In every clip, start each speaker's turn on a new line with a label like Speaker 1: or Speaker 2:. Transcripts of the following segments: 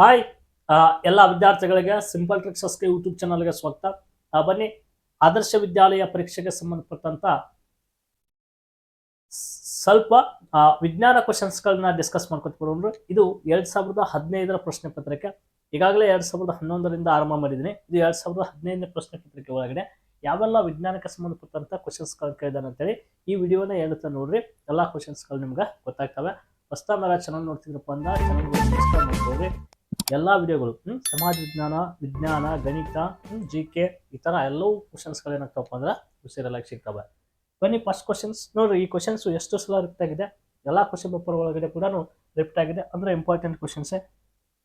Speaker 1: Hi ಎಲ್ಲ ವಿದ್ಯಾರ್ಥಿಗಳಿಗೆ simple ಟ್ರಿಕ್ಸಸ್ಗೆ YouTube ಚಾನಲ್ಗೆ ಸ್ವಾಗತ. ಬನ್ನಿ, ಆದರ್ಶ ವಿದ್ಯಾಲಯ ಪರೀಕ್ಷೆಗೆ ಸಂಬಂಧಪಟ್ಟಂತ ಸ್ವಲ್ಪ ವಿಜ್ಞಾನ ಕ್ವಶನ್ಸ್ಗಳನ್ನ ಡಿಸ್ಕಸ್ ಮಾಡ್ಕೊತ ಇದು ಎರಡ್ ಸಾವಿರದ ಹದಿನೈದರ ಪ್ರಶ್ನೆ ಪತ್ರಿಕೆ. ಈಗಾಗಲೇ ಎರಡ್ ಸಾವಿರದ ಹನ್ನೊಂದರಿಂದ ಆರಂಭ ಮಾಡಿದ್ದೀನಿ. ಇದು ಎರಡ್ ಸಾವಿರದ ಹದಿನೈದನೇ ಪ್ರಶ್ನೆ ಪತ್ರಿಕೆ ಒಳಗಡೆ ಯಾವೆಲ್ಲ ವಿಜ್ಞಾನಕ್ಕೆ ಸಂಬಂಧಪಟ್ಟಂತ ಕ್ವಶನ್ಸ್ಗಳು ಕೇಳಿದಾನೆ ಅಂತೇಳಿ ಈ ವಿಡಿಯೋನ ಹೇಳುತ್ತಾ ನೋಡ್ರಿ. ಎಲ್ಲಾ ಕ್ವಶನ್ಸ್ಗಳು ನಿಮ್ಗೆ ಗೊತ್ತಾಗ್ತವೆ. ಹೊಸ ಚಾನಲ್ ನೋಡ್ತಿದ್ರಪ್ಪ ಅಂದ್ರೆ ಚಾನಲ್ ಮಾಡ್ಕೊಳ್ರಿ. ಎಲ್ಲಾ ವಿಡಿಯೋಗಳು ಸಮಾಜ ವಿಜ್ಞಾನ ವಿಜ್ಞಾನ, ಗಣಿತ ಜಿ ಕೆ ಈ ತರ ಎಲ್ಲವೂ ಕ್ವಶನ್ಸ್ಗಳು ಏನಾಗ್ತವಪ್ಪ ಅಂದ್ರೆ ಉಸಿರೆಲ್ಲ ಸಿಗ್ತವೆ. ಬನ್ನಿ ಫಸ್ಟ್ ಕ್ವಶನ್ಸ್ ನೋಡ್ರಿ, ಈ ಕ್ವಶನ್ಸ್ ಎಷ್ಟು ಸಲ ರಿಪ್ಟ್ ಆಗಿದೆ? ಎಲ್ಲ ಕ್ವಶನ್ ಪೇಪರ್ ಒಳಗಡೆ ಕೂಡ ರಿಪ್ಟ್ ಆಗಿದೆ. ಅಂದ್ರೆ ಇಂಪಾರ್ಟೆಂಟ್ ಕ್ವಶನ್ಸೇ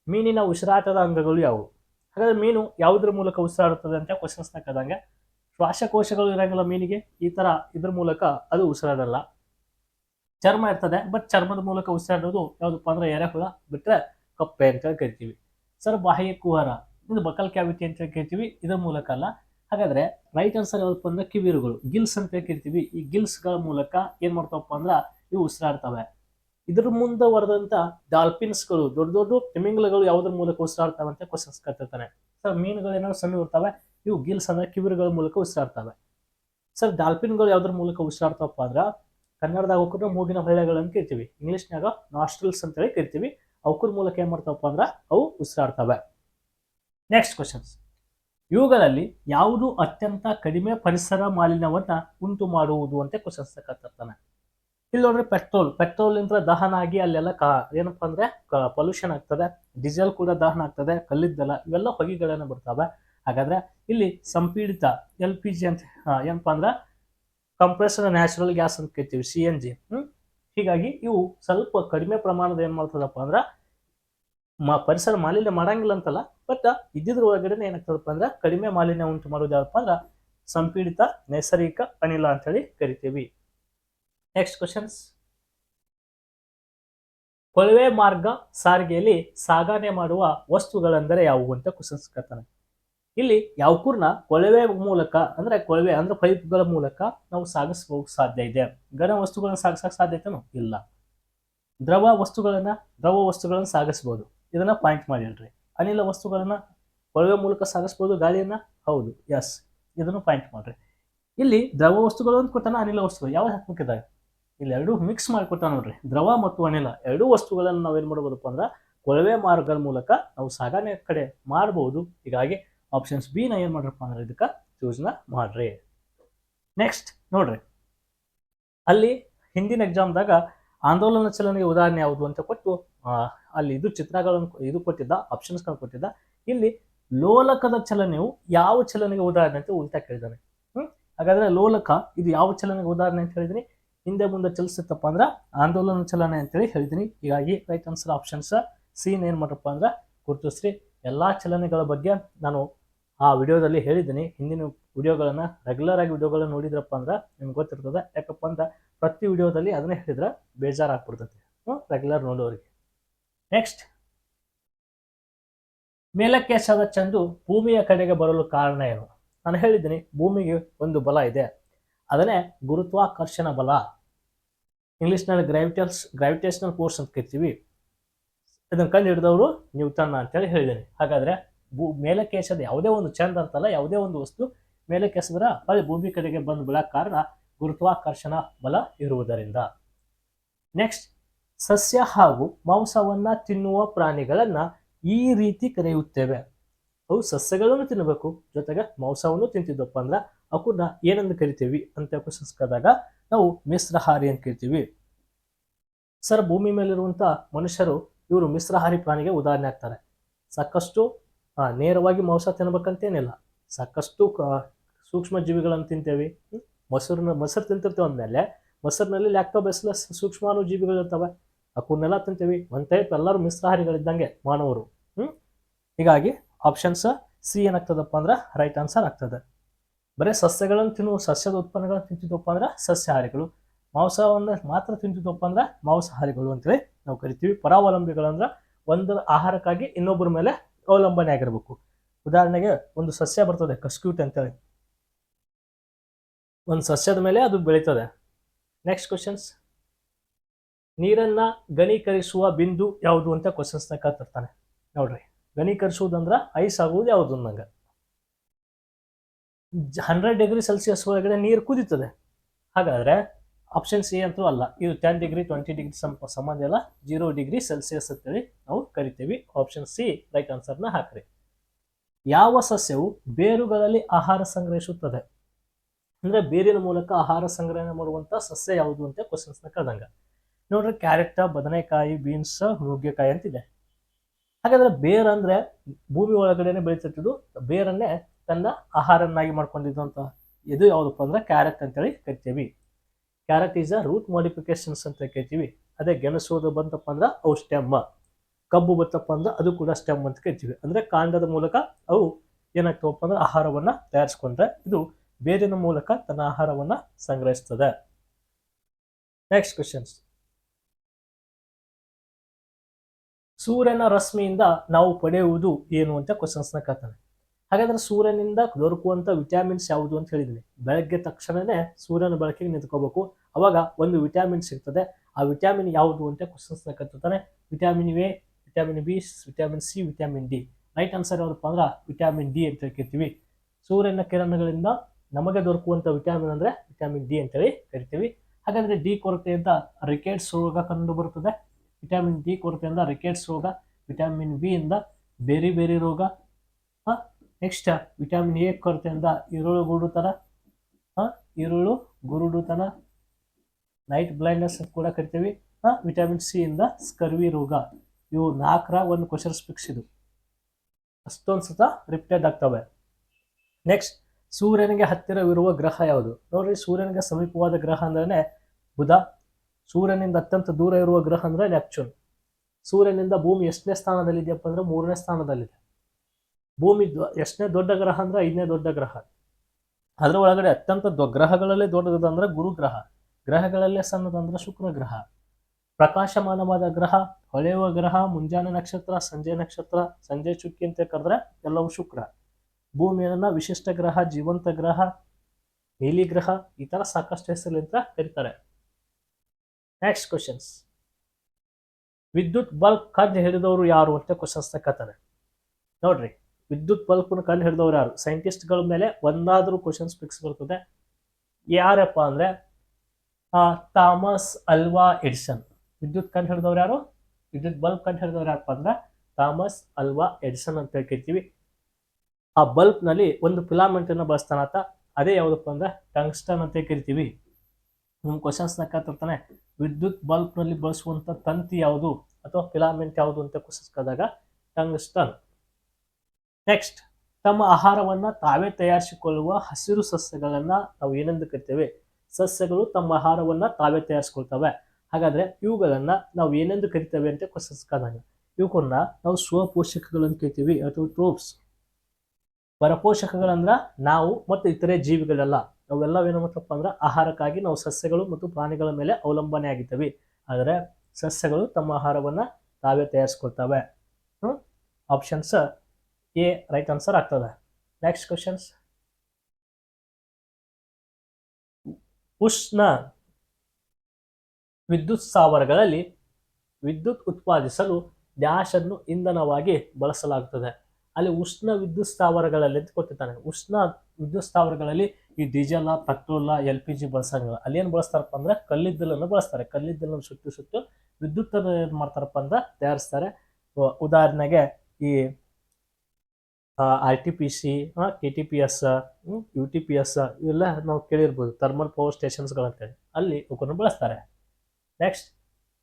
Speaker 1: ಮೀನಿನ ಉಸಿರಾಟದ ಅಂಗಗಳು ಯಾವುವು? ಹಾಗಾದ್ರೆ ಮೀನು ಯಾವುದ್ರ ಮೂಲಕ ಉಸಿರಾಡುತ್ತದೆ ಅಂತ ಕ್ವಶನ್ಸ್ನ ಕದಂಗೆ ಶ್ವಾಸಕೋಶಗಳು ಇರಂಗಿಲ್ಲ ಮೀನಿಗೆ, ಈ ತರ ಇದ್ರ ಮೂಲಕ ಅದು ಉಸಿರಾಡಲ್ಲ. ಚರ್ಮ ಇರ್ತದೆ ಬಟ್ ಚರ್ಮದ ಮೂಲಕ ಉಸಿರಾಡೋದು ಯಾವುದಪ್ಪ ಅಂದ್ರೆ ಎರೆಹುಳ ಬಿಟ್ರೆ ಕಪ್ಪೆ ಅಂತ ಕರಿತೀವಿ ಸರ್ ಬಾಹ್ಯ ಕುಹರ, ಇದು ಬಕಲ್ ಕ್ಯಾವಿಟಿ ಅಂತ ಕರಿತೀವಿ ಇದರ ಮೂಲಕ ಅಲ್ಲ. ಹಾಗಾದ್ರೆ ರೈಟ್ ಆನ್ಸರ್ ಯಾವಪ್ಪ ಅಂದ್ರೆ ಕಿವಿರುಗಳು ಗಿಲ್ಸ್ ಅಂತ ಕರಿತೀವಿ ಈ ಗಿಲ್ಸ್ಗಳ ಮೂಲಕ ಏನ್ ಮಾಡ್ತಾವಪ್ಪ ಅಂದ್ರೆ ಇವು ಉಸಿರಾಡ್ತವೆ. ಇದ್ರ ಮುಂದುವರೆದಂತ ಡಾಲ್ಫಿನ್ಸ್ಗಳು ದೊಡ್ಡ ದೊಡ್ಡ ತಿಮಿಂಗ್ಲಗಳು ಯಾವುದ್ರ ಮೂಲಕ ಉಸಿರಾಡ್ತವೆ ಅಂತ ಕ್ವಶನ್ಸ್ ಕತ್ತಿರ್ತಾನೆ ಸರ್ ಮೀನುಗಳು ಏನಾದ್ರು ಸಣ್ಣ ಇರ್ತವೆ, ಇವು ಗಿಲ್ಸ್ ಅಂದ್ರೆ ಕಿವಿರುಗಳ ಮೂಲಕ ಉಸಿರಾಡ್ತವೆ. ಸರ್ ಡಾಲ್ಫಿನ್ಗಳು ಯಾವ್ದ್ರ ಮೂಲಕ ಉಸಿರಾಡ್ತವಪ್ಪ ಅಂದ್ರ ಕನ್ನಡದಾಗ ಹೋಗ್ರೆ ಮೂಗಿನ ಹೊಳ್ಳೆಗಳು ಅಂತ ಕರಿತೀವಿ. ಇಂಗ್ಲಿಷ್ನಾಗ ನಾಸ್ಟ್ರಲ್ಸ್ ಅಂತ ಹೇಳಿ ಕರಿತೀವಿ. ಅವಕುರ್ ಮೂಲಕ ಏನ್ ಮಾಡ್ತಾವಪ್ಪ ಅಂದ್ರೆ ಅವು ಉಸಿರಾಡ್ತವೆ. ನೆಕ್ಸ್ಟ್ ಕ್ವಶನ್ಸ್ ಇವುಗಳಲ್ಲಿ ಯಾವುದು ಅತ್ಯಂತ ಕಡಿಮೆ ಪರಿಸರ ಮಾಲಿನ್ಯವನ್ನ ಉಂಟು ಮಾಡುವುದು ಅಂತ ಕ್ವಶನ್ಸ್ ಕತ್ತಿರ್ತಾನೆ ಇಲ್ಲಿ ನೋಡ್ರಿ ಪೆಟ್ರೋಲ್ ಪೆಟ್ರೋಲ್ ಇಂದ ದಹನ ಆಗಿ ಅಲ್ಲೆಲ್ಲ ಕಾ ಏನಪ್ಪ ಅಂದ್ರೆ ಪೊಲ್ಯೂಷನ್ ಆಗ್ತದೆ ಡೀಸೆಲ್ ಕೂಡ ದಹನ ಆಗ್ತದೆ, ಕಲ್ಲಿದ್ದಲ ಇವೆಲ್ಲ ಹೊಗೆಗಳನ್ನ ಬರ್ತಾವೆ. ಹಾಗಾದ್ರೆ ಇಲ್ಲಿ ಸಂಪೀಡಿತ ಎಲ್ ಪಿ ಜಿ ಅಂತ ಏನಪ್ಪ ಅಂದ್ರೆ ಕಂಪ್ರೆಸರ್ ನ್ಯಾಚುರಲ್ ಗ್ಯಾಸ್ ಅಂತ ಕೇಳ್ತೀವಿ ಸಿ ಎನ್ ಜಿ ಹ್ಮ್? ಹೀಗಾಗಿ ಇವು ಸ್ವಲ್ಪ ಕಡಿಮೆ ಪ್ರಮಾಣದ ಏನ್ ಮಾಡ್ತದಪ್ಪ ಅಂದ್ರ ಮಾ ಪರಿಸರ ಮಾಲಿನ್ಯ ಮಾಡಂಗಿಲ್ಲ ಅಂತಲ್ಲ ಬಟ್ ಇದ್ದಿದ್ರ ಒಳಗಡೆ ಏನಾಗ್ತದಪ್ಪ ಅಂದ್ರೆ ಕಡಿಮೆ ಮಾಲಿನ್ಯ ಉಂಟು ಮಾಡೋದು ಯಾವಪ್ಪ ಅಂದ್ರ ಸಂಪೀಡಿತ ನೈಸರ್ಗಿಕ ಅನಿಲ ಅಂತ ಹೇಳಿ ಕರಿತೀವಿ. ನೆಕ್ಸ್ಟ್ ಕ್ವಶನ್ಸ್ ಕೊಳವೆ ಮಾರ್ಗ ಸಾರಿಗೆಯಲ್ಲಿ ಸಾಗಾಣೆ ಮಾಡುವ ವಸ್ತುಗಳೆಂದರೆ ಯಾವುವು ಅಂತ ಕ್ವಶನ್ಸ್ ಕೇಳ್ತಾನೆ. ಇಲ್ಲಿ ಯಾವಕೂರ್ನ ಕೊಳವೆ ಮೂಲಕ, ಅಂದ್ರೆ ಕೊಳವೆ ಅಂದ್ರೆ ಪೈಪ್ಗಳ ಮೂಲಕ ನಾವು ಸಾಗಿಸಬಹುದು ಸಾಧ್ಯ ಇದೆ. ಘನ ವಸ್ತುಗಳನ್ನ ಸಾಗಿಸಕ್ ಸಾಧ್ಯತೆನೂ ಇಲ್ಲ. ದ್ರವ ವಸ್ತುಗಳನ್ನ ದ್ರವ ವಸ್ತುಗಳನ್ನ ಸಾಗಿಸ್ಬೋದು. ಇದನ್ನ ಪಾಯಿಂಟ್ ಮಾಡಿಲ್ರಿ. ಅನಿಲ ವಸ್ತುಗಳನ್ನ ಕೊಳವೆ ಮೂಲಕ ಸಾಗಿಸ್ಬೋದು, ಗಾಳಿಯನ್ನ? ಹೌದು ಎಸ್ ಇದನ್ನು ಪಾಯಿಂಟ್ ಮಾಡ್ರಿ. ಇಲ್ಲಿ ದ್ರವ ವಸ್ತುಗಳು ಅಂತ ಕೊಟ್ಟಾನ ಅನಿಲ ವಸ್ತುಗಳು. ಯಾವ ಹಾಕ್ಬೇಕಿದಾಗ ಇಲ್ಲಿ ಎರಡು ಮಿಕ್ಸ್ ಮಾಡಿಕೊಟ್ಟ ನೋಡ್ರಿ. ದ್ರವ ಮತ್ತು ಅನಿಲ ಎರಡೂ ವಸ್ತುಗಳನ್ನು ನಾವೇನ್ ಮಾಡ್ಬೋದಪ್ಪ ಅಂದ್ರೆ ಕೊಳವೆ ಮಾರ್ಗದ ಮೂಲಕ ನಾವು ಸಾಗಣೆ ಕಡೆ ಮಾಡಬಹುದು ಹೀಗಾಗಿ ಆಪ್ಷನ್ಸ್ ಬಿ ನ ಏನ್ ಮಾಡ್ರಪ್ಪ ಅಂದ್ರೆ ಇದಕ್ಕೆ ಚೂಸ್ನ ಮಾಡ್ರಿ. ನೆಕ್ಸ್ಟ್ ನೋಡ್ರಿ. ಅಲ್ಲಿ ಹಿಂದಿನ ಎಕ್ಸಾಮ್ದಾಗ ಆಂದೋಲನ ಚಲನೆಗೆ ಉದಾಹರಣೆ ಯಾವುದು ಅಂತ ಕೊಟ್ಟು ಅಲ್ಲಿ ಇದು ಚಿತ್ರಗಳನ್ನು ಇದು ಕೊಟ್ಟಿದ್ದ ಆಪ್ಷನ್ಸ್ಗಳನ್ನು ಕೊಟ್ಟಿದ್ದ. ಇಲ್ಲಿ ಲೋಲಕದ ಚಲನೆಯು ಯಾವ ಚಲನೆಗೆ ಉದಾಹರಣೆ ಅಂತ ಉಲ್ಟಾ ಕೇಳಿದ್ದಾರೆ ಹ್ಮ್? ಹಾಗಾದ್ರೆ ಲೋಲಕ ಇದು ಯಾವ ಚಲನೆಗೆ ಉದಾಹರಣೆ ಅಂತ ಹೇಳಿದೀನಿ. ಹಿಂದೆ ಮುಂದೆ ಚಲಿಸುತ್ತಪ್ಪ ಅಂದ್ರೆ ಆಂದೋಲನ ಚಲನೆ ಅಂತೇಳಿ ಹೇಳಿದಿನಿ. ಹೀಗಾಗಿ ರೈಟ್ ಆನ್ಸರ್ ಆಪ್ಷನ್ಸ್ ಸೀನ್ ಏನ್ ಮಾಡ್ರಪ್ಪ ಅಂದ್ರೆ ಗುರುತಿಸ್ರಿ. ಎಲ್ಲಾ ಚಲನೆಗಳ ಬಗ್ಗೆ ನಾನು ಆ ವಿಡಿಯೋದಲ್ಲಿ ಹೇಳಿದ್ದೀನಿ. ಹಿಂದಿನ ವಿಡಿಯೋಗಳನ್ನು ರೆಗ್ಯುಲರ್ ಆಗಿ ವಿಡಿಯೋಗಳನ್ನ ನೋಡಿದ್ರಪ್ಪ ಅಂದ್ರೆ ನಿಮ್ಗೆ ಗೊತ್ತಿರ್ತದೆ. ಯಾಕಪ್ಪ ಅಂದ್ರೆ ಪ್ರತಿ ವಿಡಿಯೋದಲ್ಲಿ ಅದನ್ನೇ ಹೇಳಿದ್ರೆ ಬೇಜಾರಾಗ್ಬಿಡ್ತೈತಿ. ರೆಗ್ಯುಲರ್ ನೋಡೋರಿಗೆ. ನೆಕ್ಸ್ಟ್ ಮೇಲಕ್ಕೆಸಾದ ಚಂದು ಭೂಮಿಯ ಕಡೆಗೆ ಬರಲು ಕಾರಣ ಏನು? ನಾನು ಹೇಳಿದ್ದೀನಿ, ಭೂಮಿಗೆ ಒಂದು ಬಲ ಇದೆ. ಅದನ್ನೇ ಗುರುತ್ವಾಕರ್ಷಣ ಬಲ. ಇಂಗ್ಲೀಷ್ನಲ್ಲಿ ಗ್ರಾವಿಟೇಸ್ ಗ್ರಾವಿಟೇಷನಲ್ ಫೋರ್ಸ್ ಅಂತ ಕರಿತೀವಿ. ಇದನ್ನು ಕಂಡು ಹಿಡಿದವರು ನ್ಯೂಟನ್ ಅಂತೇಳಿ ಹೇಳಿದ್ದೀನಿ ಹಾಗಾದ್ರೆ ಭೂ ಮೇಲಕ್ಕೆ ಎಸೆದ ಯಾವುದೇ ಒಂದು ಚಂದ ಅಂತಲ್ಲ, ಯಾವುದೇ ಒಂದು ವಸ್ತು ಮೇಲಕ್ಕೆ ಎಸೆದ್ರ ಅದು ಭೂಮಿ ಕಡೆಗೆ ಬಂದು ಬಿಡಕ್ಕೆ ಕಾರಣ ಗುರುತ್ವಾಕರ್ಷಣ ಬಲ ಇರುವುದರಿಂದ. ನೆಕ್ಸ್ಟ್ ಸಸ್ಯ ಹಾಗೂ ಮಾಂಸವನ್ನ ತಿನ್ನುವ ಪ್ರಾಣಿಗಳನ್ನ ಈ ರೀತಿ ಕರೆಯುತ್ತೇವೆ. ಅವು ಸಸ್ಯಗಳನ್ನು ತಿನ್ನಬೇಕು, ಜೊತೆಗೆ ಮಾಂಸವನ್ನು ತಿಂತಿದ್ದಪ್ಪ ಅಂದ್ರೆ ಅವನ್ನ ಏನಂದು ಕರಿತೀವಿ ಅಂತ ಕುಸಿಸ್ಕದಾಗ ನಾವು ಮಿಶ್ರಹಾರಿ ಅಂತ ಕರಿತೀವಿ. ಸರ್, ಭೂಮಿ ಮೇಲಿರುವಂತಹ ಮನುಷ್ಯರು ಇವರು ಮಿಶ್ರಹಾರಿ ಪ್ರಾಣಿಗೆ ಉದಾಹರಣೆ ಆಗ್ತಾರೆ. ಸಾಕಷ್ಟು ನೇರವಾಗಿ ಮಾಂಸ ತಿನ್ಬೇಕಂತೇನಿಲ್ಲ. ಸಾಕಷ್ಟು ಸೂಕ್ಷ್ಮ ಜೀವಿಗಳನ್ನು ತಿಂತೇವೆ? ಮೊಸರನ್ನ, ಮೊಸರು ತಿಂತಿರ್ತೇವೆ ಅಂದಮೇಲೆ ಮೊಸರಿನಲ್ಲಿ ಲ್ಯಾಕ್ಟೋಬೆಸ್ಲಸ್ ಸೂಕ್ಷ್ಮಾನು ಜೀವಿಗಳು ಇರ್ತವೆ. ಅವನ್ನೆಲ್ಲ ತಿಂತೇವೆ. ಒನ್ ಟೈಪ್ ಎಲ್ಲರೂ ಮಿಶ್ರಹಾರಿಗಳಿದ್ದಂಗೆ ಮಾನವರು. ಹ್ಞೂ ಹೀಗಾಗಿ ಆಪ್ಷನ್ಸ್ ಸಿ ಏನಾಗ್ತದಪ್ಪ ಅಂದ್ರೆ ರೈಟ್ ಆನ್ಸರ್ ಆಗ್ತದೆ. ಬರೀ ಸಸ್ಯಗಳನ್ನು ತಿನ್ನುವ, ಸಸ್ಯದ ಉತ್ಪನ್ನಗಳನ್ನು ತಿಂತಿದ್ದಪ್ಪ ಅಂದ್ರೆ ಸಸ್ಯಾಹಾರಿಗಳು. ಮಾಂಸವನ್ನು ಮಾತ್ರ ತಿಂತಿದ್ದಪ್ಪ ಅಂದ್ರೆ ಮಾಂಸಾಹಾರಿಗಳು ಅಂತೇಳಿ ನಾವು ಕರಿತೀವಿ. ಪರಾವಲಂಬಿಗಳಂದ್ರೆ ಒಂದು ಆಹಾರಕ್ಕಾಗಿ ಇನ್ನೊಬ್ಬರ ಮೇಲೆ ಅವಲಂಬನೆ ಆಗಿರ್ಬೇಕು. ಉದಾಹರಣೆಗೆ ಒಂದು ಸಸ್ಯ ಬರ್ತದೆ, ಕಸ್ಕ್ಯೂಟ್ ಅಂತೇಳಿ. ಒಂದು ಸಸ್ಯದ ಮೇಲೆ ಅದು ಬೆಳೀತದೆ. ನೆಕ್ಸ್ಟ್ ಕ್ವಶನ್ಸ್ ನೀರನ್ನ ಘನೀಕರಿಸುವ ಬಿಂದು ಯಾವುದು ಅಂತ ಕ್ವಶನ್ಸ್ನ ಕೇಳ್ತಿರ್ತಾನೆ. ನೋಡ್ರಿ, ಘನೀಕರಿಸುವುದಂದ್ರ ಐಸ್ ಆಗುವುದು ಯಾವುದು ಅಂದಂಗ ಹಂಡ್ರೆಡ್ ಡಿಗ್ರಿ ಸೆಲ್ಸಿಯಸ್ ಒಳಗಡೆ ನೀರು ಕುದೀತದೆ. ಹಾಗಾದ್ರೆ ಆಪ್ಷನ್ ಸಿ ಅಂತೂ ಅಲ್ಲ. ಇದು ಟೆನ್ ಡಿಗ್ರಿ ಟ್ವೆಂಟಿ ಡಿಗ್ರಿ ಸಂಬಂಧ ಎಲ್ಲ ಜೀರೋ ಡಿಗ್ರಿ ಸೆಲ್ಸಿಯಸ್ ಅಂತೇಳಿ ನಾವು ಕರಿತೀವಿ. ಆಪ್ಷನ್ ಸಿ ರೈಟ್ ಆನ್ಸರ್ನ ಹಾಕ್ರಿ. ಯಾವ ಸಸ್ಯವು ಬೇರುಗಳಲ್ಲಿ ಆಹಾರ ಸಂಗ್ರಹಿಸುತ್ತದೆ? ಅಂದ್ರೆ ಬೇರಿನ ಮೂಲಕ ಆಹಾರ ಸಂಗ್ರಹಣೆ ಮಾಡುವಂತ ಸಸ್ಯ ಯಾವುದು ಅಂತ ಕ್ವಶನ್ಸ್ನ ಕಳೆದಂಗ. ನೋಡ್ರಿ, ಕ್ಯಾರೆಟ್, ಬದನೆಕಾಯಿ ಬೀನ್ಸ್ ನುಗ್ಗೆಕಾಯಿ ಅಂತಿದೆ. ಹಾಗಾದ್ರೆ ಬೇರ್ ಅಂದ್ರೆ ಭೂಮಿ ಒಳಗಡೆನೆ ಬೆಳೀತಿದ್ದು, ಬೇರನ್ನೇ ತನ್ನ ಆಹಾರನ್ನಾಗಿ ಮಾಡ್ಕೊಂಡಿದ್ದಂತ ಇದು ಯಾವುದಪ್ಪ ಅಂದ್ರೆ ಕ್ಯಾರೆಟ್ ಅಂತೇಳಿ ಕರಿತೀವಿ. Carrot is a root modifications ಅಂತ ಕೇಳ್ತೀವಿ. ಅದೇ ಗೆಣಸೋದು ಬಂತಪ್ಪ ಅಂದ್ರೆ ಅವು ಸ್ಟೆಮ್ ಕಬ್ಬು ಬಂತಪ್ಪ ಅಂದ್ರೆ ಅದು ಕೂಡ ಸ್ಟೆಮ್ ಅಂತ ಕೇಳ್ತೀವಿ. ಅಂದ್ರೆ ಕಾಂಡದ ಮೂಲಕ ಅವು ಏನಾಗ್ತವಪ್ಪ ಅಂದ್ರೆ ಆಹಾರವನ್ನ ತಯಾರಿಸ್ಕೊಂಡ್ರೆ ಇದು ಬೇರಿನ ಮೂಲಕ ತನ್ನ ಆಹಾರವನ್ನ ಸಂಗ್ರಹಿಸ್ತದೆ. ನೆಕ್ಸ್ಟ್ ಕ್ವಶನ್ಸ್ ಸೂರ್ಯನ ರಶ್ಮಿಯಿಂದ ನಾವು ಪಡೆಯುವುದು ಏನು ಅಂತ ಕ್ವಶನ್ಸ್ನ ಕೇಳ್ತಾನೆ. ಹಾಗಾದ್ರೆ ಸೂರ್ಯನಿಂದ ದೊರಕುವಂತ ವಿಟಮಿನ್ಸ್ ಯಾವುದು ಅಂತ ಹೇಳಿದ್ವಿ ಬೆಳಗ್ಗೆ ತಕ್ಷಣನೇ ಸೂರ್ಯನ ಬೆಳಕಿಗೆ ನಿಂತ್ಕೋಬೇಕು. ಅವಾಗ ಒಂದು ವಿಟಮಿನ್ ಸಿಗ್ತದೆ. ಆ ವಿಟಾಮಿನ್ ಯಾವುದು ಅಂತ ಕ್ವಶನ್ಸ್ನ ಕತ್ತಾನೆ vitamin A, vitamin B, vitamin C, vitamin D. Right answer ಯಾವ್ದಪ್ಪ ಅಂದ್ರೆ ವಿಟಾಮಿನ್ ಡಿ ಅಂತ ಕರಿತೀವಿ ಸೂರ್ಯನ ಕಿರಣಗಳಿಂದ ನಮಗೆ ದೊರಕುವಂತ ವಿಟಾಮಿನ್ ಅಂದ್ರೆ ವಿಟಮಿನ್ ಡಿ ಅಂತೇಳಿ ಕರಿತೀವಿ. ಹಾಗಾದ್ರೆ ಡಿ ಕೊರತೆಯಿಂದ ರಿಕೆಟ್ಸ್ ರೋಗ ಕಂಡು ಬರುತ್ತದೆ ವಿಟಾಮಿನ್ ಡಿ ಕೊರತೆಯಿಂದ ರಿಕೆಟ್ಸ್ ರೋಗ. ವಿಟಾಮಿನ್ ಬಿ ಇಂದ ಬೇರೆ ಬೇರೆ ರೋಗ. ನೆಕ್ಸ್ಟ್ ವಿಟಮಿನ್ ಎ ಕೊರತೆಯಿಂದ ಈರುಳ್ಳು ಗುರುಡುತನ ಈರುಳ್ಳು ಗುರುಡುತನ ನೈಟ್ ಬ್ಲೈಂಡ್ನೆಸ್ ಕೂಡ ಕರಿತೀವಿ ವಿಟಮಿನ್ ಸಿ ಇಂದ ಸ್ಕರ್ವಿ ರೋಗ. ಇವು ನಾಲ್ಕರ ಒಂದು ಕ್ವಶನ್ಸ್ ಫಿಕ್ಸ್ ಇದು. ಅಷ್ಟೊಂದು ಸತ ರಿಪೀಟೆಡ್ ಆಗ್ತವೆ. ನೆಕ್ಸ್ಟ್ ಸೂರ್ಯನಿಗೆ ಹತ್ತಿರವಿರುವ ಗ್ರಹ ಯಾವುದು? ನೋಡ್ರಿ, ಸೂರ್ಯನಿಗೆ ಸಮೀಪವಾದ ಗ್ರಹ ಅಂದ್ರೆ ಬುಧ. ಸೂರ್ಯನಿಂದ ಅತ್ಯಂತ ದೂರ ಇರುವ ಗ್ರಹ ಅಂದ್ರೆ ನೆಪ್ಚೂನ್. ಸೂರ್ಯನಿಂದ ಭೂಮಿ ಎಷ್ಟನೇ ಸ್ಥಾನದಲ್ಲಿದೆಯಪ್ಪ ಅಂದ್ರೆ ಮೂರನೇ ಸ್ಥಾನದಲ್ಲಿದೆ. ಭೂಮಿ ಎಷ್ಟನೇ ದೊಡ್ಡ ಗ್ರಹ ಅಂದ್ರೆ ಐದನೇ ದೊಡ್ಡ ಗ್ರಹ. ಅದರ ಒಳಗಡೆ ಅತ್ಯಂತ ಗ್ರಹಗಳಲ್ಲೇ ದೊಡ್ಡದಂದ್ರೆ ಗುರು ಗ್ರಹ. ಗ್ರಹಗಳಲ್ಲೇ ಸಣ್ಣದಂದ್ರೆ ಶುಕ್ರ ಗ್ರಹ. ಪ್ರಕಾಶಮಾನವಾದ ಗ್ರಹ, ಹೊಳೆಯುವ ಗ್ರಹ, ಮುಂಜಾನೆ ನಕ್ಷತ್ರ, ಸಂಜೆ ನಕ್ಷತ್ರ, ಸಂಜೆ ಚುಕ್ಕಿ ಅಂತ ಕರೆದ್ರೆ ಎಲ್ಲವೂ ಶುಕ್ರ. ಭೂಮಿಯನ್ನ ವಿಶಿಷ್ಟ ಗ್ರಹ, ಜೀವಂತ ಗ್ರಹ, ನೀಲಿ ಗ್ರಹ, ಈ ತರ ಸಾಕಷ್ಟು ಹೆಸರಿನಿಂದ ಕರೀತಾರೆ. ನೆಕ್ಸ್ಟ್ ಕ್ವಶನ್ಸ್ ವಿದ್ಯುತ್ ಬಲ್ಬ್ ಕಂಡು ಹಿಡಿದವರು ಯಾರು ಅಂತ ಕ್ವಶನ್ಸ್ ತಕ್ಕತ್ತಾರೆ ನೋಡ್ರಿ. ವಿದ್ಯುತ್ ಬಲ್ಪನ್ನು ಕಂಡು ಹಿಡಿದವ್ರು ಯಾರು? ಸೈಂಟಿಸ್ಟ್ಗಳ ಮೇಲೆ ಒಂದಾದ್ರೂ ಕ್ವಶನ್ಸ್ ಫಿಕ್ಸ್ ಬರ್ತದೆ. ಯಾರಪ್ಪ ಅಂದ್ರೆ ಥಾಮಸ್ ಅಲ್ವಾ ಎಡಿಸನ್. ವಿದ್ಯುತ್ ಕಂಡು ಹಿಡಿದವ್ರು ಯಾರು? ವಿದ್ಯುತ್ ಬಲ್ಬ್ ಕಂಡು ಹಿಡಿದವ್ರು ಯಾರಪ್ಪ ಅಂದ್ರೆ, ಥಾಮಸ್ ಅಲ್ವಾ ಎಡಿಸನ್ ಅಂತ ಕರಿತೀವಿ ಆ ಬಲ್ಬ್ನಲ್ಲಿ ಒಂದು ಫಿಲಾಮೆಂಟನ್ನು ಬಳಸ್ತಾನಂತ ಅದೇ ಯಾವುದಪ್ಪ ಅಂದ್ರೆ, ಟಂಗ್ಸ್ಟನ್ ಅಂತ ಕರಿತೀವಿ ನಿಮ್ಮ ಕ್ವಶನ್ಸ್ ಕತ್ತಿರ್ತಾನೆ ವಿದ್ಯುತ್ ಬಲ್ಬ್ನಲ್ಲಿ ಬಳಸುವಂತ ತಂತಿ ಯಾವುದು? ಅಥವಾ ಫಿಲಾಮೆಂಟ್ ಯಾವುದು ಅಂತ ಕ್ವಶನ್ಸ್ ಕೇಳಿದಾಗ, ಟಂಗ್ಸ್ಟನ್. ನೆಕ್ಸ್ಟ್ ತಮ್ಮ ಆಹಾರವನ್ನು ತಾವೇ ತಯಾರಿಸಿಕೊಳ್ಳುವ ಹಸಿರು ಸಸ್ಯಗಳನ್ನು ನಾವು ಏನೆಂದು ಕರಿತೇವೆ? ಸಸ್ಯಗಳು ತಮ್ಮ ಆಹಾರವನ್ನು ತಾವೇ ತಯಾರಿಸ್ಕೊಳ್ತವೆ. ಹಾಗಾದರೆ ಇವುಗಳನ್ನು ನಾವು ಏನೆಂದು ಕರಿತೇವೆ ಅಂತ ಕ್ವಶನ್ಸ್ ಕಾದಾಗ ಇವಕ್ಕನ್ನ ನಾವು ಸ್ವಪೋಷಕಗಳನ್ನು ಕರಿತೀವಿ ಅಥವಾ ಟ್ರೋಪ್ಸ್ ಪರಪೋಷಕಗಳಂದ್ರೆ ನಾವು ಮತ್ತು ಇತರೆ ಜೀವಿಗಳೆಲ್ಲ. ನಾವೆಲ್ಲ ಏನು ಮಾಡ್ತಪ್ಪ ಅಂದ್ರೆ ಆಹಾರಕ್ಕಾಗಿ ನಾವು ಸಸ್ಯಗಳು ಮತ್ತು ಪ್ರಾಣಿಗಳ ಮೇಲೆ ಅವಲಂಬನೆ ಆಗಿದ್ದೇವೆ. ಆದರೆ ಸಸ್ಯಗಳು ತಮ್ಮ ಆಹಾರವನ್ನು ತಾವೇ ತಯಾರಿಸ್ಕೊಳ್ತವೆ. ಆಪ್ಷನ್ಸ್ ಎ ರೈಟ್ ಆನ್ಸರ್ ಆಗ್ತದೆ. ನೆಕ್ಸ್ಟ್ ಕ್ವಶನ್ಸ್ ಉಷ್ಣ ವಿದ್ಯುತ್ ಸ್ಥಾವರಗಳಲ್ಲಿ ವಿದ್ಯುತ್ ಉತ್ಪಾದಿಸಲು ಡ್ಯಾಶ್ ಅನ್ನು ಇಂಧನವಾಗಿ ಬಳಸಲಾಗುತ್ತದೆ ಅಲ್ಲಿ ಉಷ್ಣ ವಿದ್ಯುತ್ ಸ್ಥಾವರಗಳಲ್ಲಿ ಅಂತ ಕೊಟ್ಟಿರ್ತಾನೆ. ಉಷ್ಣ ವಿದ್ಯುತ್ ಸ್ಥಾವರಗಳಲ್ಲಿ ಈ diesel, petrol, L P G ಬಳಸಂಗಿಲ್ಲ. ಅಲ್ಲಿ ಏನು ಬಳಸ್ತಾರಪ್ಪ ಅಂದ್ರೆ ಕಲ್ಲಿದ್ದಲನ್ನು ಬಳಸ್ತಾರೆ. ಕಲ್ಲಿದ್ದಲನ್ನು ಸುಟ್ಟು ಸುಟ್ಟು ವಿದ್ಯುತ್ ಏನು ಮಾಡ್ತಾರಪ್ಪ ಅಂದ್ರೆ ತಯಾರಿಸ್ತಾರೆ. ಉದಾಹರಣೆಗೆ ಈ R T P C K T P S U T P S ಇವೆಲ್ಲ ನಾವು ಕೇಳಿರ್ಬೋದು ಥರ್ಮಲ್ ಪವರ್ ಸ್ಟೇಷನ್ಸ್ಗಳಂತೇಳಿ ಅಲ್ಲಿ ಉಕ್ಕನ್ನು ಬಳಸ್ತಾರೆ. ನೆಕ್ಸ್ಟ್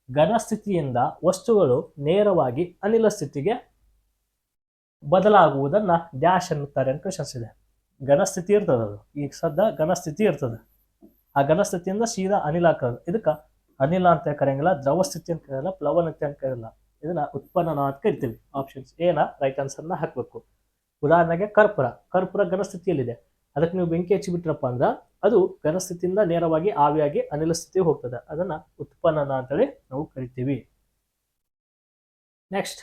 Speaker 1: ಘನ ಸ್ಥಿತಿಯಿಂದ ವಸ್ತುಗಳು ನೇರವಾಗಿ ಅನಿಲ ಸ್ಥಿತಿಗೆ ಬದಲಾಗುವುದನ್ನ ಡ್ಯಾಶ್ ಅನ್ನುತ್ತಾರೆ ಅಂತ ಕ್ವಶನ್ಸ್ ಇದೆ. ಘನಸ್ಥಿತಿ ಇರ್ತದೆ ಅದು. ಈಗ ಸದ್ಯ ಘನಸ್ಥಿತಿ ಇರ್ತದೆ. ಆ ಘನ ಸ್ಥಿತಿಯಿಂದ ಸೀದಾ ಅನಿಲ ಹಾಕೋದು. ಇದಕ್ಕೆ ಅನಿಲ ಅಂತ ಕರೆಯಂಗಿಲ್ಲ, ದ್ರವ ಸ್ಥಿತಿ ಅಂತ ಕರೆಯಲ್ಲ, ಪ್ಲವನತೆ ಅಂತ ಕರೆಯಲ್ಲ. ಇದನ್ನ ಉತ್ಪನ್ನ ಅಂತ ಕರಿತೀವಿ. ಆಪ್ಷನ್ಸ್ ಏನ ರೈಟ್ ಆನ್ಸರ್ನ ಹಾಕಬೇಕು. ಉದಾಹರಣೆಗೆ ಕರ್ಪುರ. ಕರ್ಪುರ ಘನಸ್ಥಿತಿಯಲ್ಲಿದೆ ಅದಕ್ಕೆ ನೀವು ಬೆಂಕಿ ಹಚ್ಚಿಬಿಟ್ರಪ್ಪ ಅಂದ್ರೆ ಅದು ಘನಸ್ಥಿತಿಯಿಂದ ನೇರವಾಗಿ ಆವಿಯಾಗಿ ಅನಿಲ ಸ್ಥಿತಿಗೆ ಹೋಗ್ತದೆ. ಅದನ್ನ ಉತ್ಪನ್ನ ಅಂತೇಳಿ ನಾವು ಕರಿತೀವಿ. ನೆಕ್ಸ್ಟ್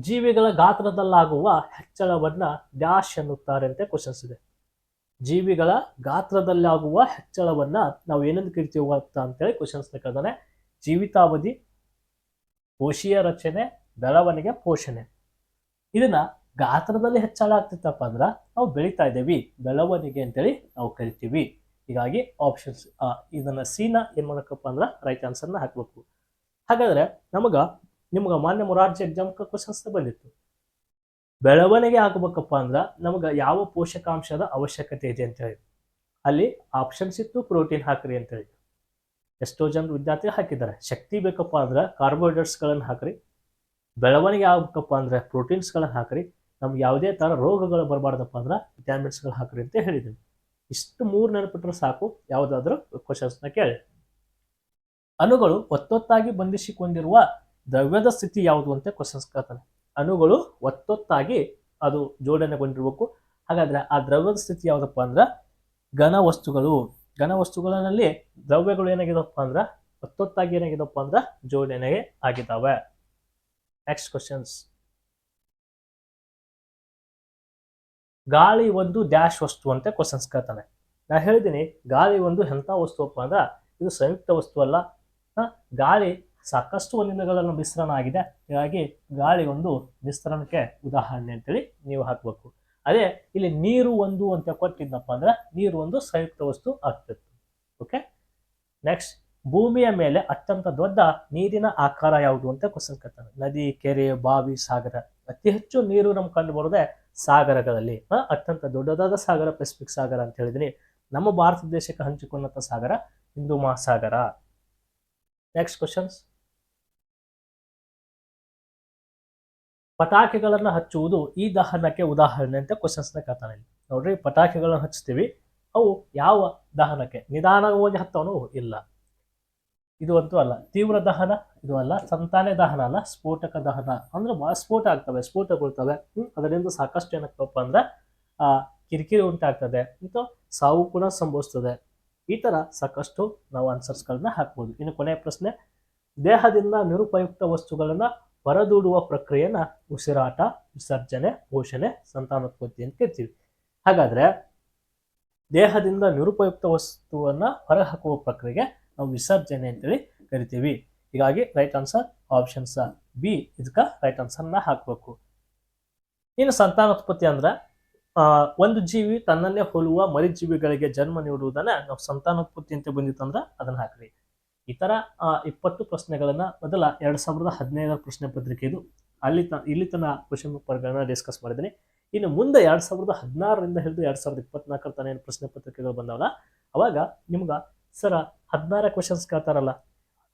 Speaker 1: ಜೀವಿಗಳ ಗಾತ್ರದಲ್ಲಾಗುವ ಹೆಚ್ಚಳವನ್ನ ಡ್ಯಾಶ್ ಎನ್ನುತ್ತಾರೆ ಅಂತ ಕ್ವಶನ್ಸ್ ಇದೆ. ಜೀವಿಗಳ ಗಾತ್ರದಲ್ಲಾಗುವ ಹೆಚ್ಚಳವನ್ನ ನಾವು ಏನೆಂದು ಕರಿತೀವಿ ಅಂತ ಅಂತೇಳಿ ಕ್ವಶನ್ಸ್ ಜೀವಿತಾವಧಿ ಕೋಶೀಯ ರಚನೆ, ಬೆಳವಣಿಗೆ, ಪೋಷಣೆ. ಇದನ್ನ ಗಾತ್ರದಲ್ಲಿ ಹೆಚ್ಚಳ ಆಗ್ತಿತ್ತಪ್ಪ ಅಂದ್ರ ನಾವು ಬೆಳಿತಾ ಇದ್ದೇವಿ, ಬೆಳವಣಿಗೆ ಅಂತೇಳಿ ನಾವು ಕರಿತೀವಿ. ಹೀಗಾಗಿ ಆಪ್ಷನ್ಸ್ ಇದನ್ನ ಸಿನ ಏನ್ ಮಾಡಕಪ್ಪ ಅಂದ್ರ ರೈಟ್ ಆನ್ಸರ್ನ ಹಾಕ್ಬೇಕು. ಹಾಗಾದ್ರೆ ನಮಗ, ನಿಮ್ಗ ಮಾನ್ಯ ಮೊರಾರ್ಜಿ ಎಕ್ಸಾಮ್ ಕ್ವಶನ್ಸ್ ಬಂದಿತ್ತು. ಬೆಳವಣಿಗೆ ಆಗ್ಬೇಕಪ್ಪ ಅಂದ್ರ ನಮಗ ಯಾವ ಪೋಷಕಾಂಶದ ಅವಶ್ಯಕತೆ ಇದೆ ಅಂತ ಹೇಳಿ ಅಲ್ಲಿ ಆಪ್ಷನ್ಸ್ ಇತ್ತು ಪ್ರೋಟೀನ್ ಹಾಕ್ರಿ ಅಂತ ಹೇಳಿ ಎಷ್ಟೋ ಜನ ವಿದ್ಯಾರ್ಥಿ ಹಾಕಿದ್ದಾರೆ. ಶಕ್ತಿ ಬೇಕಪ್ಪ ಅಂದ್ರೆ ಕಾರ್ಬೋಹೈಡ್ರೇಟ್ಸ್ಗಳನ್ನು ಹಾಕ್ರಿ. ಬೆಳವಣಿಗೆ ಆಗಬೇಕಪ್ಪ ಅಂದ್ರೆ ಪ್ರೋಟೀನ್ಸ್ಗಳನ್ನ ಹಾಕ್ರಿ. ನಮ್ಗೆ ಯಾವುದೇ ಥರ ರೋಗಗಳು ಬರಬಾರ್ದಪ್ಪ ಅಂದ್ರೆ ವಿಟಾಮಿನ್ಸ್ಗಳು ಹಾಕ್ರಿ ಅಂತ ಹೇಳಿದ್ದೀನಿ ಇಷ್ಟು ಮೂರು ನೆನಪಿಟ್ರೆ ಸಾಕು, ಯಾವುದಾದ್ರೂ ಕ್ವಶನ್ಸ್ನ ಕೇಳಿ. ಅಣುಗಳು ಒತ್ತೊತ್ತಾಗಿ ಬಂಧಿಸಿಕೊಂಡಿರುವ ದ್ರವ್ಯದ ಸ್ಥಿತಿ ಯಾವುದು ಅಂತ ಕ್ವಶನ್ಸ್ ಕೇಳ್ತಾನೆ. ಅಣುಗಳು ಒತ್ತೊತ್ತಾಗಿ ಅದು ಜೋಡಣೆಗೊಂಡಿರ್ಬೇಕು. ಹಾಗಾದ್ರೆ ಆ ದ್ರವ್ಯದ ಸ್ಥಿತಿ ಯಾವುದಪ್ಪ ಅಂದ್ರೆ ಘನ ವಸ್ತುಗಳು. ಘನ ವಸ್ತುಗಳಲ್ಲಿ ದ್ರವ್ಯಗಳು ಏನಾಗಿದಪ್ಪ ಅಂದ್ರೆ, ಒತ್ತೊತ್ತಾಗಿ ಏನಾಗಿದಪ್ಪ ಅಂದ್ರೆ ಜೋಡಣೆ ಆಗಿದ್ದಾವೆ ನೆಕ್ಸ್ಟ್ ಕ್ವಶನ್ಸ್ ಗಾಳಿ ಒಂದು ಡ್ಯಾಶ್ ವಸ್ತು ಅಂತ ಕ್ವಶನ್ಸ್ ಕೇಳ್ತಾನೆ. ನಾ ಹೇಳಿದ್ದೀನಿ, ಗಾಳಿ ಒಂದು ಎಂಥ ವಸ್ತುವಪ್ಪ ಅಂದ್ರೆ, ಇದು ಸಂಯುಕ್ತ ವಸ್ತು ಅಲ್ಲ. ಗಾಳಿ ಸಾಕಷ್ಟು ಒಂದಿನಗಳನ್ನು ಮಿಶ್ರಣ ಆಗಿದೆ. ಹೀಗಾಗಿ ಗಾಳಿ ಒಂದು ಮಿಶ್ರಣಕ್ಕೆ ಉದಾಹರಣೆ ಅಂತೇಳಿ ನೀವು ಹಾಕ್ಬೇಕು. ಅದೇ, ಇಲ್ಲಿ ನೀರು ಒಂದು ಅಂತ ಕೊಟ್ಟಿದ್ದಪ್ಪ ಅಂದ್ರೆ, ನೀರು ಒಂದು ಸಂಯುಕ್ತ ವಸ್ತು ಆಗ್ತಿತ್ತು. ಓಕೆ ನೆಕ್ಸ್ಟ್ ಭೂಮಿಯ ಮೇಲೆ ಅತ್ಯಂತ ದೊಡ್ಡ ನೀರಿನ ಆಕಾರ ಯಾವುದು ಅಂತ ಕ್ವಶನ್ ಕೇಳ್ತಾರೆ. ನದಿ, ಕೆರೆ, ಬಾವಿ, ಸಾಗರ. ಅತಿ ಹೆಚ್ಚು ನೀರು ನಮ್ಗೆ ಕಂಡು ಬರೋದೇ ಸಾಗರಗಳಲ್ಲಿ? ಅತ್ಯಂತ ದೊಡ್ಡದಾದ ಸಾಗರ ಪೆಸಿಫಿಕ್ ಸಾಗರ ಅಂತ ಹೇಳಿದಿನಿ. ನಮ್ಮ ಭಾರತ ದೇಶಕ್ಕೆ ಹಂಚಿಕೊಂಡಂತ ಸಾಗರ ಹಿಂದೂ ಮಹಾಸಾಗರ. ನೆಕ್ಸ್ಟ್ ಕ್ವಶನ್ಸ್ ಪಟಾಕಿಗಳನ್ನ ಹಚ್ಚುವುದು ಈ ದಹನಕ್ಕೆ ಉದಾಹರಣೆ ಅಂತ ಕ್ವಶನ್ಸ್ನ ಕೇಳ್ತಾನೆ ಇಲ್ಲಿ. ನೋಡ್ರಿ, ಪಟಾಕಿಗಳನ್ನ ಹಚ್ತೀವಿ, ಅವು ಯಾವ ದಹನಕ್ಕೆ? ನಿಧಾನವಾಗಿ ಹತ್ತವನು ಇಲ್ಲ. ಇದು ಅಂತೂ ಅಲ್ಲ, ತೀವ್ರ ದಹನ, ಇದು ಅಲ್ಲ, ಸಂತಾನೆ ದಹನ ಅಲ್ಲ, ಸ್ಫೋಟಕ ದಹನ. ಅಂದ್ರೆ ಸ್ಫೋಟ ಆಗ್ತವೆ, ಸ್ಫೋಟಗೊಳ್ತವೆ. ಅದರಿಂದ ಸಾಕಷ್ಟು ಏನಾಗ್ತವಪ್ಪ ಅಂದ್ರೆ, ಆ, ಕಿರಿಕಿರಿ ಉಂಟಾಗ್ತದೆ. ಮತ್ತು ಸಾವು ಕೂಡ ಸಂಭವಿಸ್ತದೆ. ಈ ತರ ಸಾಕಷ್ಟು ನಾವು ಆನ್ಸರ್ಸ್ಗಳನ್ನ ಹಾಕ್ಬೋದು. ಇನ್ನು ಕೊನೆಯ ಪ್ರಶ್ನೆ, ದೇಹದಿಂದ ನಿರುಪಯುಕ್ತ ವಸ್ತುಗಳನ್ನ ಹೊರದೂಡುವ ಪ್ರಕ್ರಿಯೆನ ಉಸಿರಾಟ, ವಿಸರ್ಜನೆ, ಪೋಷಣೆ, ಸಂತಾನೋತ್ಪತ್ತಿ ಅಂತ ಕೇಳ್ತೀವಿ. ಹಾಗಾದ್ರೆ, ದೇಹದಿಂದ ನಿರುಪಯುಕ್ತ ವಸ್ತುವನ್ನ ಹೊರಹಾಕುವ ಪ್ರಕ್ರಿಯೆಗೆ ನಾವು ವಿಸರ್ಜನೆ ಅಂತೇಳಿ ಕರಿತೀವಿ. ಹೀಗಾಗಿ ರೈಟ್ ಆನ್ಸರ್ ಆಪ್ಷನ್ಸ್ ಬಿ ಇದಕ್ಕೆ ರೈಟ್ ಆನ್ಸರ್ನ ಹಾಕಬೇಕು. ಇನ್ನು ಸಂತಾನೋತ್ಪತ್ತಿ ಅಂದ್ರೆ ಒಂದು ಜೀವಿ ತನ್ನನ್ನೇ ಹೋಲುವ ಮರಿಜೀವಿಗಳಿಗೆ ಜನ್ಮ ನೀಡುವುದನ್ನ ನಾವು ಸಂತಾನೋತ್ಪತ್ತಿ ಅಂತ ಬಂದಿತ್ತಂದ್ರೆ ಅದನ್ನ ಹಾಕ್ರಿ. ಈ ಆ, ಇಪ್ಪತ್ತು ಪ್ರಶ್ನೆಗಳನ್ನ ಮೊದಲ ಎರಡ್ ಸಾವಿರದ ಹದಿನೈದರ ಪ್ರಶ್ನೆ ಪತ್ರಿಕೆ ಇದು. ಅಲ್ಲಿ ತ ಇಲ್ಲಿ ತನ್ನ ಕ್ವಶನ್ ಪೇಪರ್ಗಳನ್ನ ಡಿಸ್ಕಸ್ ಮಾಡಿದ್ದೀನಿ. ಇನ್ನು ಮುಂದೆ ಎರಡ್ ಸಾವಿರದ ಹದಿನಾರರಿಂದ ಹಿಡಿದು ಎರಡ್ ಸಾವಿರದ ಇಪ್ಪತ್ನಾಲ್ಕರ ತನ ಏನು ಪ್ರಶ್ನೆ ಪತ್ರಿಕೆಗಳು ಬಂದವಲ್ಲ ಅವಾಗ ನಿಮ್ಗ ಸರ ಹದಿನಾರು ಕ್ವಶನ್ಸ್ ಕೇಳ್ತಾರಲ್ಲ,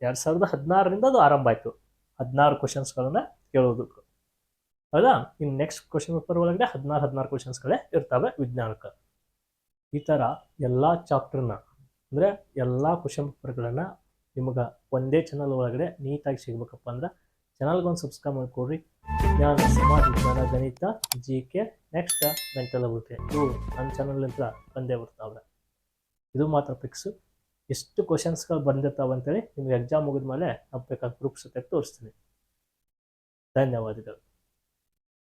Speaker 1: ಎರಡು ಸಾವಿರದ ಹದಿನಾರರಿಂದ ಅದು ಆರಂಭ ಆಯಿತು. ಹದಿನಾರು ಕ್ವಶನ್ಸ್ಗಳನ್ನ ಕೇಳೋದು. ಹೌದಾ? ಇನ್ನು ನೆಕ್ಸ್ಟ್ ಕ್ವಶನ್ ಪೇಪರ್ ಒಳಗಡೆ ಹದಿನಾರು ಹದಿನಾರು ಕ್ವಶನ್ಸ್ಗಳೇ ಇರ್ತವೆ ವಿಜ್ಞಾನಕ್ಕೆ. ಈ ಥರ ಎಲ್ಲ ಚಾಪ್ಟರ್ನ ಅಂದರೆ ಎಲ್ಲ ಕ್ವಶನ್ ಪೇಪರ್ಗಳನ್ನು ನಿಮಗೆ ಒಂದೇ ಚಾನಲ್ ಒಳಗಡೆ ನೀಟಾಗಿ ಸಿಗ್ಬೇಕಪ್ಪ ಅಂದ್ರೆ ಚಾನಲ್ಗೆ ಒಂದು ಸಬ್ಸ್ಕ್ರೈಬ್ ಮಾಡ್ಕೊಡ್ರಿ. ವಿಜ್ಞಾನ, ಸಮಾಜ, ವಿಜ್ಞಾನ, ಗಣಿತ ಜಿ ಕೆ ನೆಕ್ಸ್ಟ್ ಮೆಂಟಲ್ ಬರುತ್ತೆ. ಇವು ನನ್ನ ಅಂತ ಬಂದೇ ಬರ್ತಾವ್ರೆ. ಇದು ಮಾತ್ರ ಫಿಕ್ಸು ಎಷ್ಟು ಕ್ವಶನ್ಸ್ಗಳು ಬಂದಿರ್ತಾವಂತೇಳಿ ನಿಮ್ಗೆ ಎಕ್ಸಾಮ್ ಮುಗಿದ ಮೇಲೆ ನಾವು ಬೇಕಾದ ಪ್ರೂಫ್ಸ್ ತೆಗೆದು ತೋರಿಸ್ತೀನಿ. ಧನ್ಯವಾದಗಳು.